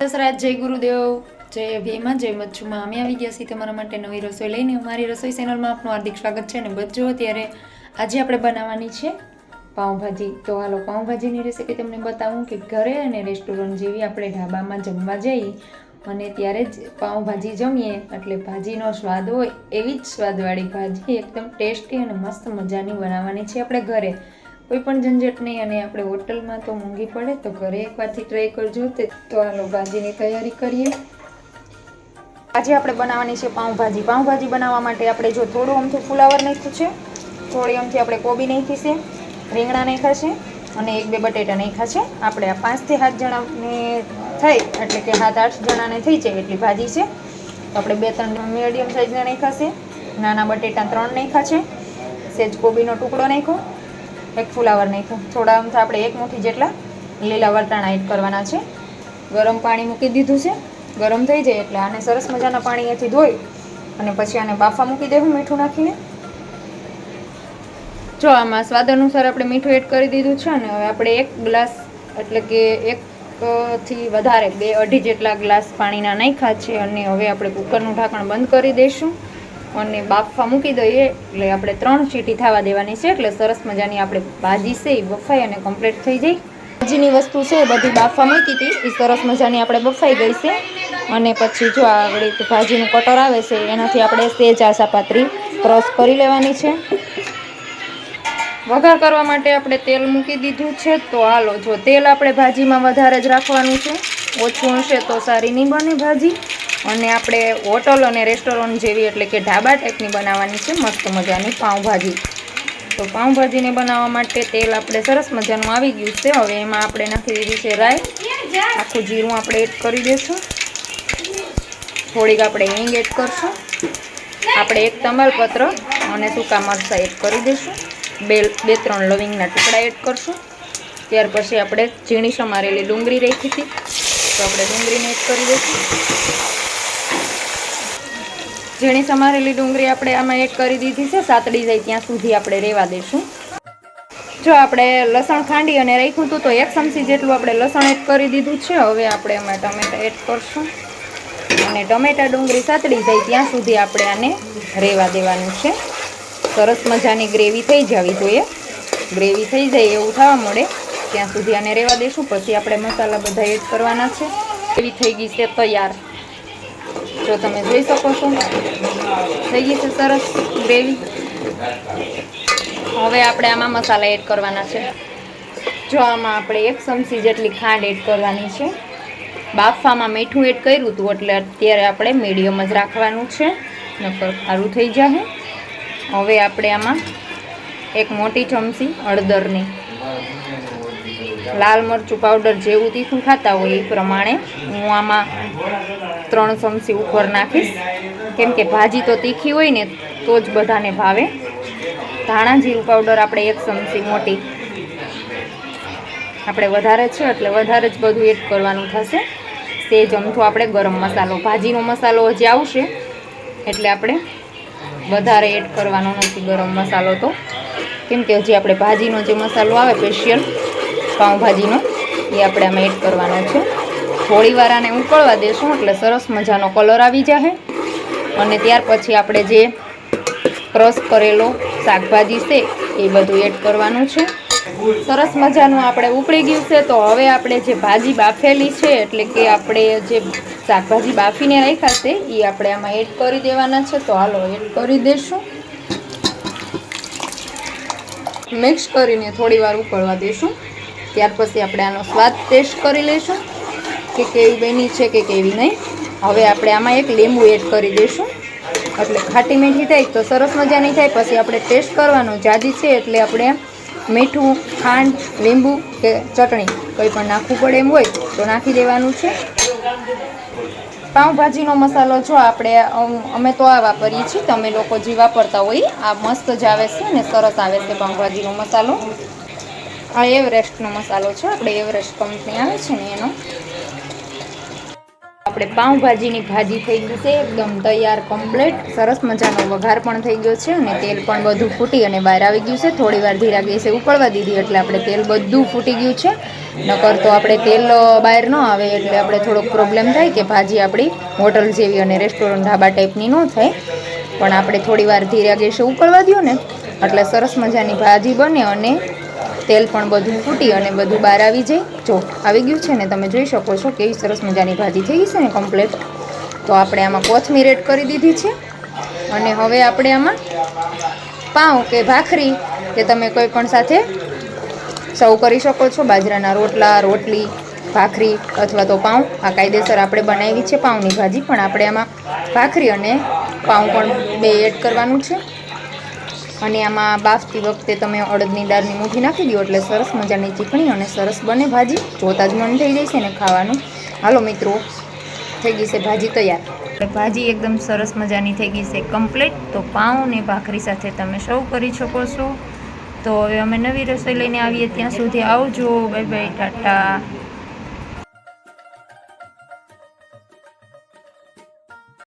દસરાજ જય ગુરુદેવ, જય ભીમા, જય મચ્છુમાં અમે આવી ગયા છીએ તમારા માટે નવી રસોઈ લઈને. અમારી રસોઈ ચેનલમાં આપનું હાર્દિક સ્વાગત છે અને બચ્ચો ત્યારે આજે આપણે બનાવવાની છે પાઉંભાજી. તો હાલો, પાઉંભાજીની રેસીપી તમને બતાવું કે ઘરે અને રેસ્ટોરન્ટ જેવી આપણે ઢાબામાં જમવા જઈએ અને ત્યારે જ પાઉંભાજી જમીએ. એટલે ભાજીનો સ્વાદ હોય એવી જ સ્વાદવાળી ભાજી, એકદમ ટેસ્ટી અને મસ્ત મજાની બનાવવાની છે આપણે ઘરે. કોઈ પણ ઝંઝટ નહીં અને આપણે હોટલમાં તો મોંઘી પડે, તો ઘરે એકવારથી ટ્રાય કરજો તે તો હાલો ભાજીની તૈયારી કરીએ. આજે આપણે બનાવવાની છે પાઉંભાજી. પાઉંભાજી બનાવવા માટે આપણે જો થોડું અમથું ફુલાવર નાખ્યું છે, થોડી અમથી આપણે કોબી નાખી છે, રીંગણા નાખ્યા છે અને એક બે બટેટા નાખ્યા છે. આપણે આ પાંચથી સાત જણાને થઈ, એટલે કે સાત આઠ જણાને થઈ જાય એટલી ભાજી છે. તો આપણે બે ત્રણ મીડિયમ સાઇઝના નાખ્યા છે. નાના બટેટા ત્રણ નાખ્યા છે. સેજ કોબીનો ટુકડો નાખ્યો. એક ફુલાવર નાખ્યું. થોડા અમથા આપણે એક મુઠ્ઠી જેટલા લીલા વટાણા એડ કરવાના છે. ગરમ પાણી મૂકી દીધું છે. ગરમ થઈ જાય એટલે આને સરસ મજાના પાણીએથી ધોઈ અને પછી આને બાફા મૂકી દેવું મીઠું નાખીને. જો આમાં સ્વાદ અનુસાર આપણે મીઠું એડ કરી દીધું છે અને હવે આપણે એક ગ્લાસ એટલે કે એકથી વધારે બે અઢી જેટલા ગ્લાસ પાણીના નાખ્યા છે અને હવે આપણે કુકરનું ઢાંકણ બંધ કરી દઈશું. અને બાફવા મૂકી દઈએ, એટલે આપણે ત્રણ સીટી થવા દેવાની છે, એટલે સરસ મજાની આપણે ભાજી છે, એ બફાઈ અને કમ્પ્લીટ થઈ જાય. ભાજીની વસ્તુ છે, એ બધી બાફવા મૂકી હતી, એ સરસ મજાની આપણે બફાઈ ગઈ છે. અને પછી જો આગળ ભાજીનું કટર આવે છે, એનાથી આપણે સેજ આશા પાતરી ક્રોસ કરી લેવાની છે. વઘાર કરવા માટે આપણે તેલ મૂકી દીધું છે, તો હાલો, જો તેલ આપણે ભાજીમાં વધારે જ રાખવાનું છે, ઓછું હશે તો સારી નહીં બને ભાજી. અને આપણે હોટલ અને રેસ્ટોરન્ટ જેવી એટલે કે ઢાબા ટાઈપની બનાવવાની છે, મસ્ત મજાની પાઉંભાજી. તો પાઉંભાજીને બનાવવા માટે તેલ આપણે સરસ મજાનું આવી ગયું છે. હવે એમાં આપણે નાખી દીધી છે રાઈ. આખું જીરું આપણે એડ કરી દઈશું. થોડીક આપણે હિંગ એડ કરશું. આપણે એક તમાલપત્ર અને સૂકા મરચાં એડ કરી દઈશું. બે બે, ત્રણ લવિંગના ટુકડા એડ કરશું. ત્યાર પછી આપણે ઝીણી સમારેલી ડુંગળી રાખી હતી. તો આપણે ડુંગળીને એડ કરી દઈશું. ઝીણી સમારેલી ડુંગળી આપણે આમાં એડ કરી દીધી છે, સાતડી જાય ત્યાં સુધી આપણે રહેવા દઈશું જો આપણે લસણ ખાંડી અને રાખ્યું હતું તો એક ચમચી જેટલું આપણે લસણ એડ કરી દીધું છે. હવે આપણે એમાં ટમેટા એડ કરશું. અને ટમેટા ડુંગળી સાતડી જાય ત્યાં સુધી આપણે આને રહેવા દેવાનું છે. સરસ મજાની ગ્રેવી થઈ જવી જોઈએ. ગ્રેવી થઈ જાય એવું થવા મળે. ત્યાં સુધી આને રહેવા દઈશું પછી આપણે મસાલા બધા એડ કરવાના છે. ગ્રેવી થઈ ગઈ છે તૈયાર. જો તમે જોઈ શકો છો. થઈ ગઈ છે સરસ ગ્રેવી. હવે આપણે આમાં મસાલા એડ કરવાના છે. જો આમાં આપણે એક ચમચી જેટલી ખાંડ એડ કરવાની છે. બાફામાં મીઠું એડ કર્યું હતું, એટલે અત્યારે આપણે મીડિયમ જ રાખવાનું છે. નકર સારું થઈ જશે હવે આપણે આમાં એક મોટી ચમચી હળદરની લાલ મરચું પાવડર જેવું તીખું ખાતા હોય એ પ્રમાણે હું આમાં ત્રણ ચમચી ઉપર નાખીશ. કેમ કે ભાજી તો તીખી હોય ને તો જ બધાને ભાવે. ધાણા જીરું પાવડર આપણે એક ચમચી મોટી. આપણે વધારે છે એટલે વધારે જ બધું એડ કરવાનું થશે. તે જમથો આપણે ગરમ મસાલો, ભાજીનો મસાલો હજી આવશે. એટલે આપણે વધારે એડ કરવાનો નથી ગરમ મસાલો તો. કેમ કે હજી આપણે ભાજીનો જે મસાલો આવે સ્પેશિયલ પાઉંભાજીનો. એ આપણે આમાં એડ કરવાનો છે. થોડી વાર આને ઉકળવા દેશું, એટલે સરસ મજાનો કલર આવી જશે અને ત્યાર પછી આપણે જે ક્રશ કરેલો શાકભાજી છે, એ બધું એડ કરવાનું છે. સરસ મજાનું આપણે ઉકળી ગયું છે, તો હવે આપણે જે ભાજી બાફેલી છે, એટલે કે આપણે જે શાકભાજી બાફીને રાખ્યા છે, એ આપણે આમાં એડ કરી દેવાના છે. તો હાલો, એડ કરી દઈશું મિક્સ કરીને થોડી વાર ઉકળવા દઈશું ત્યાર પછી આપણે આનો સ્વાદ ટેસ્ટ કરી લઈશું. કે કેવી બની છે કે કેવી નહીં. હવે આપણે આમાં એક લીંબુ એડ કરી દઈશું. એટલે ખાટી મીઠી થાય તો સરસ મજાની થાય. પછી આપણે ટેસ્ટ કરવાનો. જાજી છે એટલે આપણે મીઠું, ખાંડ, લીંબુ કે ચટણી કંઈ પણ નાખવું પડે એમ હોય તો નાખી દેવાનું છે. પાઉંભાજીનો મસાલો જો આપણે અમે તો આ વાપરીએ છીએ. તમે લોકો જે વાપરતા હોય આ મસ્ત જ આવે છે ને સરસ આવે છે પાઉંભાજીનો મસાલો. આ એવરેસ્ટનો મસાલો છે. આપણે એવરેસ્ટ કંપની આવે છે ને એનો. આપણે પાઉંભાજીની ભાજી થઈ ગઈ છે, એકદમ તૈયાર કમ્પ્લીટ સરસ મજાનો વઘાર પણ થઈ ગયો છે અને તેલ પણ બધું ફૂટી અને બહાર આવી ગયું છે. થોડી વાર ધીરા ગેસે ઉકળવા દીધી એટલે આપણે તેલ બધું ફૂટી ગયું છે. નકર તો આપણે તેલ બહાર ન આવે એટલે આપણે થોડોક પ્રોબ્લેમ થાય કે ભાજી આપણી હોટલ જેવી અને રેસ્ટોરન્ટ ઢાબા ટાઈપની ન થાય. પણ આપણે થોડી વાર ધીરા ગેસે ઉકળવા દો ને. એટલે સરસ મજાની ભાજી બને અને તેલ પણ બધું ફૂટી અને બધું બહાર આવી જાય. જો, આવી ગયું છે ને, તમે જોઈ શકો છો કેવી સરસ મજાની ભાજી થઈ ગઈ છે ને કમ્પ્લેટ તો આપણે આમાં કોથમીર એડ કરી દીધી છે. અને હવે આપણે આમાં પાઉં કે ભાખરી કે તમે કોઈ પણ સાથે સર્વ કરી શકો છો. બાજરાના રોટલા, રોટલી, ભાખરી અથવા તો પાઉં. આ કાયદેસર આપણે બનાવી છે પાઉંની ભાજી, પણ આપણે આમાં ભાખરી અને પાઉં પણ બે એડ કરવાનું છે. અને આમાં બાફતી વખતે તમે અડદની દાળની મુઠ્ઠી નાખી દો એટલે સરસ મજાની ચીકણી અને સરસ બને ભાજી. જોતા જ મન થઈ છે ને ખાવાનું. હાલો મિત્રો, થઈ ગઈ છે ભાજી તૈયાર. ભાજી એકદમ સરસ મજાની થઈ ગઈ છે કમ્પ્લીટ તો પાઉં ને ભાખરી સાથે તમે સર્વ કરી શકો છો. તો હવે અમે નવી રસોઈ લઈને આવીએ. ત્યાં સુધી આવજો. Bye bye, tata.